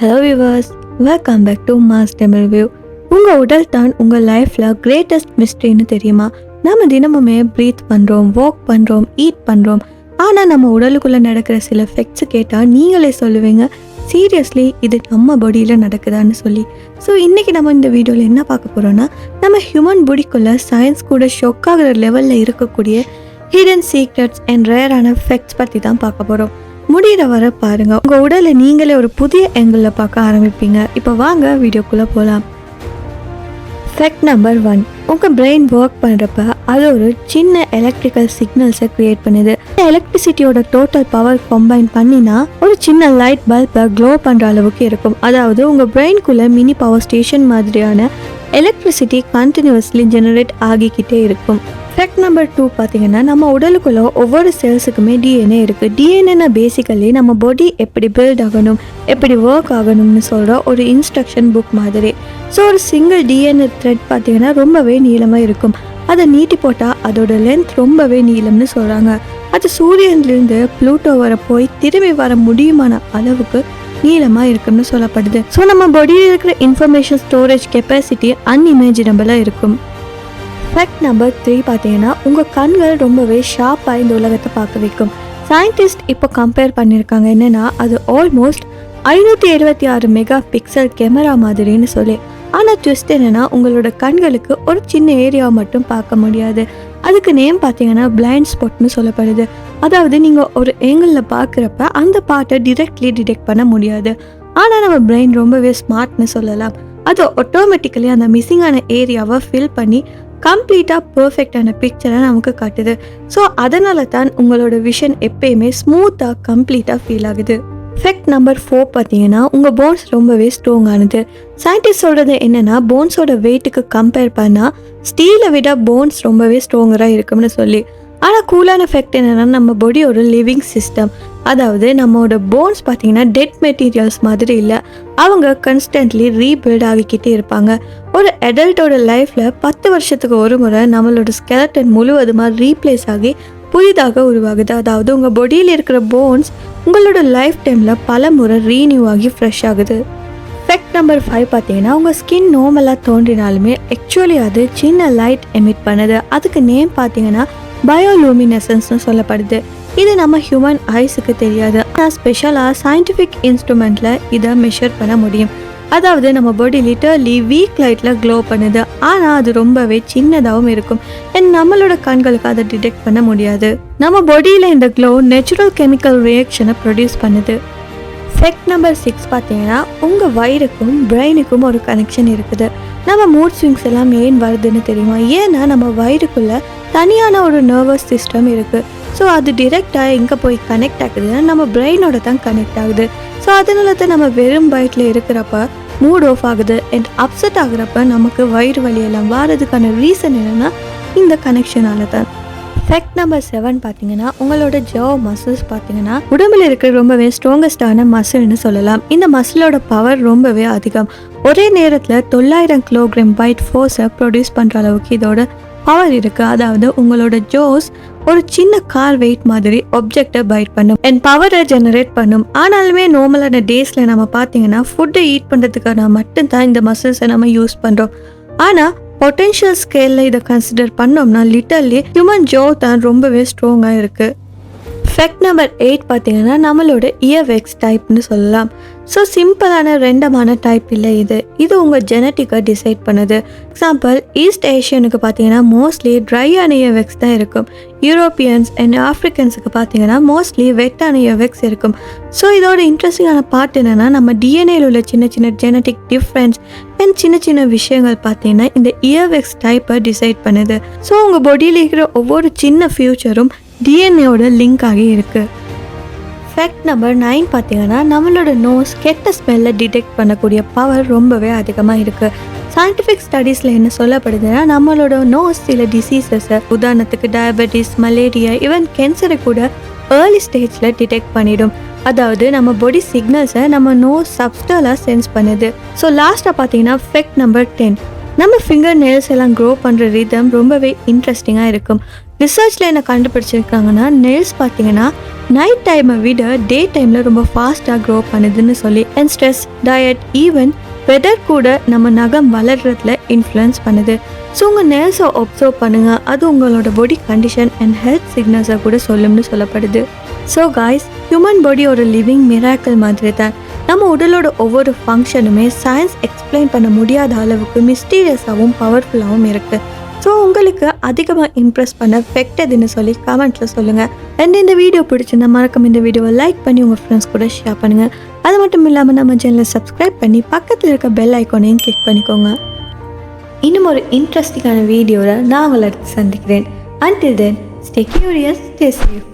Hello viewers welcome back to mass Tamil view உங்கள் உடல் தான் உங்கள் லைஃப்பில் கிரேட்டஸ்ட் மிஸ்ட்ரின்னு தெரியுமா? நம்ம தினமுமே ப்ரீத் பண்ணுறோம் வாக் பண்ணுறோம் ஈட் பண்ணுறோம் ஆனால் நம்ம உடலுக்குள்ளே நடக்கிற சில ஃபெக்ட்ஸ் கேட்டால் நீங்களே சொல்லுவீங்க சீரியஸ்லி இது நம்ம பாடியில் நடக்குதான்னு சொல்லி. ஸோ இன்றைக்கி நம்ம இந்த வீடியோவில் என்ன பார்க்க போகிறோன்னா நம்ம ஹியூமன் பாடிக்குள்ளே சயின்ஸ் கூட ஷொக் ஆகிற லெவலில் இருக்கக்கூடிய ஹிடன் சீக்ரெட்ஸ் அண்ட் ரேரான ஃபெக்ட்ஸ் பற்றி தான் பார்க்க போகிறோம் முடிகிற வர பாருங்க. உங்க உடலை நீங்களே ஒரு புதிய ஆங்கிளில் பார்க்க ஆரம்பிப்பீங்க. இப்போ வாங்க வீடியோக்குள்ள போகலாம் ஃபேக்ட் நம்பர் ஒன் உங்கள் பிரெயின் ஒர்க் பண்ணுறப்ப அது ஒரு சின்ன எலக்ட்ரிக்கல் சிக்னல்ஸை க்ரியேட் பண்ணுது. இந்த எலக்ட்ரிசிட்டியோட டோட்டல் பவர் கம்பைன் பண்ணினா ஒரு சின்ன லைட் பல்பை க்ளோ பண்ணுற அளவுக்கு இருக்கும். அதாவது உங்கள் பிரெயின்குள்ளே மினி பவர் ஸ்டேஷன் மாதிரியான எலக்ட்ரிசிட்டி கண்டினியூஸ்லி ஜெனரேட் ஆகிக்கிட்டே இருக்கும். ஃபேக்ட் நம்பர் டூ பார்த்தீங்கன்னா நம்ம உடலுக்குள்ள ஒவ்வொரு செல்ஸுக்குமே டிஎன்ஏ இருக்குது டிஎன்ஏனா பேசிக்கலி நம்ம பாடி எப்படி பில்ட் ஆகணும் எப்படி ஒர்க் ஆகணும்னு சொல்கிற ஒரு இன்ஸ்ட்ரக்ஷன் புக் மாதிரி. ஸோ ஒரு சிங்கிள் டிஎன்ஏ த்ரெட் பார்த்தீங்கன்னா ரொம்பவே நீளமாக இருக்கும். அதை நீட்டி போட்டால் அதோட லென்த் ரொம்பவே நீளம்னு சொல்கிறாங்க அது சூரியன்லேருந்து ப்ளூட்டோ வர போய் திரும்பி வர முடியுமான அளவுக்கு நீளமாக இருக்கும்னு சொல்லப்படுது. ஸோ நம்ம பாடியில் இருக்கிற இன்ஃபர்மேஷன் ஸ்டோரேஜ் கெப்பாசிட்டி அன்இமேஜினபிளாக இருக்கும். ஃபேக்ட் நம்பர் த்ரீ பார்த்தீங்கன்னா உங்கள் கண்கள் ரொம்பவே ஷார்ப்பாக இந்த உலகத்தை பார்க்க வைக்கும். சயின்டிஸ்ட் இப்போ கம்பேர் பண்ணியிருக்காங்க. என்னென்னா அது ஆல்மோஸ்ட் ஐநூற்றி எழுபத்தி ஆறு மெகா பிக்சல் கேமரா மாதிரின்னு சொல்லி. ஆனால் ட்விஸ்ட் என்னென்னா உங்களோட கண்களுக்கு ஒரு சின்ன ஏரியாவை மட்டும் பார்க்க முடியாது. அதுக்கு நேம் பார்த்தீங்கன்னா பிளைண்ட் ஸ்பாட்னு சொல்லப்படுது. அதாவது நீங்கள் ஒரு ஏங்கிளில் பார்க்குறப்ப அந்த பாட்டை டிரெக்ட்லி டிடெக்ட் பண்ண முடியாது. ஆனால் நம்ம பிரெயின் ரொம்பவே ஸ்மார்ட்னு சொல்லலாம். அது ஆட்டோமேட்டிக்கலி அந்த மிஸ்ஸிங்கான ஏரியாவை ஃபில் பண்ணி கம்ப்ளீட்டாக பர்ஃபெக்டான பிக்சரை நமக்கு காட்டுது. ஸோ அதனால தான் உங்களோட விஷன் எப்பயுமே ஸ்மூத்தாக கம்ப்ளீட்டாக ஃபீல் ஆகுது. ஃபெக்ட் நம்பர் ஃபோர் பார்த்தீங்கன்னா உங்கள் போன்ஸ் ரொம்பவே ஸ்ட்ராங்கானது சயின்டிஸ்ட் சொல்கிறது என்னென்னா போன்ஸோட வெயிட்டுக்கு கம்பேர் பண்ணால் ஸ்டீலை விட போன்ஸ் ரொம்பவே ஸ்ட்ராங்கராக இருக்கும்னு சொல்லி. ஆனால் கூலான ஃபெக்ட் என்னென்னா நம்ம பாடி ஒரு லிவிங் சிஸ்டம் அதாவது நம்மளோட போன்ஸ் பார்த்தீங்கன்னா டெட் மெட்டீரியல்ஸ் மாதிரி இல்லை. அவங்க கன்ஸ்டன்ட்லி ரீபில்ட் ஆகிக்கிட்டே இருப்பாங்க. ஒரு அடல்ட்டோட லைஃப்பில் பத்து வருஷத்துக்கு ஒரு முறை நம்மளோட ஸ்கெலட்டன் முழுவதுமாக ரீப்ளேஸ் ஆகி புதிதாக உருவாகுது. அதாவது உங்கள் பாடியில் இருக்கிற போன்ஸ் உங்களோட லைஃப் டைமில் பல முறை ரீனியூ ஆகி ஃப்ரெஷ் ஆகுது. ஃபெக்ட் நம்பர் ஃபைவ் பார்த்தீங்கன்னா உங்கள் ஸ்கின் நார்மலாக தோன்றினாலுமே ஆக்சுவலி அது சின்ன லைட் எமிட் பண்ணுது. அதுக்கு நேம் பார்த்தீங்கன்னா பயோலூமினசன்ஸ்னு சொல்லப்படுது. இது நம்ம ஹியூமன் ஐஸுக்கு தெரியாது. ஆனால் ஸ்பெஷலாக சயின்டிஃபிக் இன்ஸ்ட்ருமெண்ட்டில் இதை மெஷர் பண்ண முடியும். அதாவது நம்ம பாடி லிட்டர்லி வீக் லைட்டில் க்ளோ பண்ணுது. ஆனால் அது ரொம்பவே சின்னதாகவும் இருக்கும். அண்ட் நம்மளோட கண்களுக்கு அதை டிடெக்ட் பண்ண முடியாது. நம்ம பாடியில் இந்த க்ளோ நேச்சுரல் கெமிக்கல் ரியாக்ஷனை ப்ரொடியூஸ் பண்ணுது. ஃபெக்ட் நம்பர் சிக்ஸ் பார்த்தீங்கன்னா உங்கள் வயிறுக்கும் பிரெயினுக்கும் ஒரு கனெக்ஷன் இருக்குது. நம்ம மூட் ஸ்விங்ஸ் எல்லாம் ஏன் வருதுன்னு தெரியுமா? ஏன்னா நம்ம வயிறுக்குள்ளே தனியான ஒரு நர்வஸ் சிஸ்டம் இருக்குது ஸோ அது டிரெக்டாக எங்கே போய் கனெக்ட் ஆகுதுன்னா நம்ம பிரெயினோட தான் கனெக்ட் ஆகுது. ஸோ அதனால தான் நம்ம வெறும் வயிற்றில் இருக்கிறப்ப மூட் ஆஃப் ஆகுது. அண்ட் அப்செட் ஆகுறப்ப நமக்கு வயிறு வலியெல்லாம் வாரதுக்கான ரீசன் என்னென்னா இந்த கனெக்ஷனால தான். ஃபேக்ட் நம்பர் செவன் பார்த்தீங்கன்னா உங்களோட ஜோ மசில்ஸ் பார்த்தீங்கன்னா உடம்புல இருக்கிற ரொம்பவே ஸ்ட்ராங்கஸ்டான மசில்னு சொல்லலாம். இந்த மசிலோட பவர் ரொம்பவே அதிகம். ஒரே நேரத்தில் தொள்ளாயிரம் கிலோகிராம் பைட் ஃபோர்ஸை ப்ரொடியூஸ் பண்ணுற அளவுக்கு இதோட பவர் இருக்குது அதாவது உங்களோட ஜோஸ் ஒரு சின்ன கார் வெயிட் மாதிரி ஆப்ஜெக்டை பைட் பண்ணும். அண்ட் பவரை ஜெனரேட் பண்ணும். ஆனாலுமே நார்மலான டேஸில் நம்ம பார்த்தீங்கன்னா ஃபுட்டை ஈட் பண்ணுறதுக்கான மட்டும்தான் இந்த மசில்ஸை நம்ம யூஸ் பண்ணுறோம் ஆனால் பொட்டென்ஷியல் ஸ்கேலில் இதை கன்சிடர் பண்ணோம்னா லிட்டர்லி ஹியூமன் ஜோ தான் ரொம்பவே ஸ்ட்ராங்காக இருக்குது ஃபேக்ட் நம்பர் எயிட் பார்த்தீங்கன்னா நம்மளோட இயர்வெக்ஸ் டைப்னு சொல்லலாம். ஸோ சிம்பிளான ரெண்டமான டைப் இல்லை இது. இது உங்கள் ஜெனட்டிக்கை டிசைட் பண்ணுது. எக்ஸாம்பிள் ஈஸ்ட் ஏஷியனுக்கு பார்த்தீங்கன்னா மோஸ்ட்லி ட்ரையான இயர்வெக்ஸ் தான் இருக்கும். யூரோப்பியன்ஸ் அண்ட் ஆஃப்ரிக்கன்ஸுக்கு பார்த்தீங்கன்னா மோஸ்ட்லி வெட்டான இயர்வெக்ஸ் இருக்கும். ஸோ இதோட இன்ட்ரெஸ்டிங்கான பார்ட் என்னென்னா நம்ம டிஎன்ஏல உள்ள சின்ன சின்ன ஜெனட்டிக் டிஃப்ரென்ஸ் அண்ட் சின்ன சின்ன விஷயங்கள் பார்த்தீங்கன்னா இந்த இயர்வெக்ஸ் டைப்பை டிசைட் பண்ணுது. ஸோ உங்கள் பாடியில் இருக்கிற ஒவ்வொரு சின்ன ஃபியூச்சரும் டிஎன்ஏவோட லிங்க் ஆகி இருக்குது ஃபேக்ட் நம்பர் நைன் பார்த்தீங்கன்னா நம்மளோட நோஸ் கெட்ட ஸ்மெல்லை டிடெக்ட் பண்ணக்கூடிய பவர் ரொம்பவே அதிகமாக இருக்குது சயின்டிஃபிக் ஸ்டடீஸில் என்ன சொல்லப்படுதுன்னா நம்மளோட நோஸ் சில டிசீசஸை உதாரணத்துக்கு டயபெட்டிஸ் மலேரியா ஈவன் கேன்சரை கூட ஏர்லி ஸ்டேஜில் டிடெக்ட் பண்ணிடும். அதாவது நம்ம பாடி சிக்னல்ஸை நம்ம நோஸ் சப்ஸ்டலாக சென்ஸ் பண்ணுது. ஸோ லாஸ்ட்டாக பார்த்தீங்கன்னா ஃபெக்ட் நம்பர் டென் நம்ம ஃபிங்கர் நெல்ஸ் எல்லாம் க்ரோ பண்ணுற ரிதம் ரொம்பவே இன்ட்ரெஸ்டிங்காக இருக்கும். ரிசர்ச்சில் என்ன கண்டுபிடிச்சிருக்காங்கன்னா நெயில்ஸ் பார்த்தீங்கன்னா நைட் டைமை விட டே டைமில் ரொம்ப ஃபாஸ்ட்டாக க்ரோ பண்ணுதுன்னு சொல்லி and stress diet even weather கூட நம்ம நகம் வளர்கிறதுல இன்ஃப்ளூயன்ஸ் பண்ணுது. ஸோ உங்கள் நெயில்ஸை ஒப்சர்வ் பண்ணுங்கள் அது உங்களோட பாடி கண்டிஷன் அண்ட் ஹெல்த் சிக்னல்ஸை கூட சொல்லும்னு சொல்லப்படுது. ஸோ காய்ஸ் ஹியூமன் பாடி ஒரு லிவிங் மிராக்கிள் மாதிரி தான். நம்ம உடலோட ஒவ்வொரு ஃபங்க்ஷனுமே சயின்ஸ் எக்ஸ்பிளைன் பண்ண முடியாத அளவுக்கு மிஸ்டீரியஸாகவும் பவர்ஃபுல்லாகவும் இருக்குது ஸோ உங்களுக்கு அதிகமாக இம்ப்ரெஸ் பண்ண பெக்டதுன்னு சொல்லி கமெண்ட்டில் சொல்லுங்கள் அண்ட் இந்த வீடியோ பிடிச்சிருந்தா மறக்காம இந்த வீடியோவை லைக் பண்ணி உங்கள் ஃப்ரெண்ட்ஸ் கூட ஷேர் பண்ணுங்கள் அது மட்டும் இல்லாமல் நம்ம சேனலை சப்ஸ்கிரைப் பண்ணி பக்கத்தில் இருக்க பெல் ஐக்கானையும் கிளிக் பண்ணிக்கோங்க. இன்னும் ஒரு இன்ட்ரெஸ்டிங்கான வீடியோவில் நான் உங்களை சந்திக்கிறேன். Until then stay curious stay safe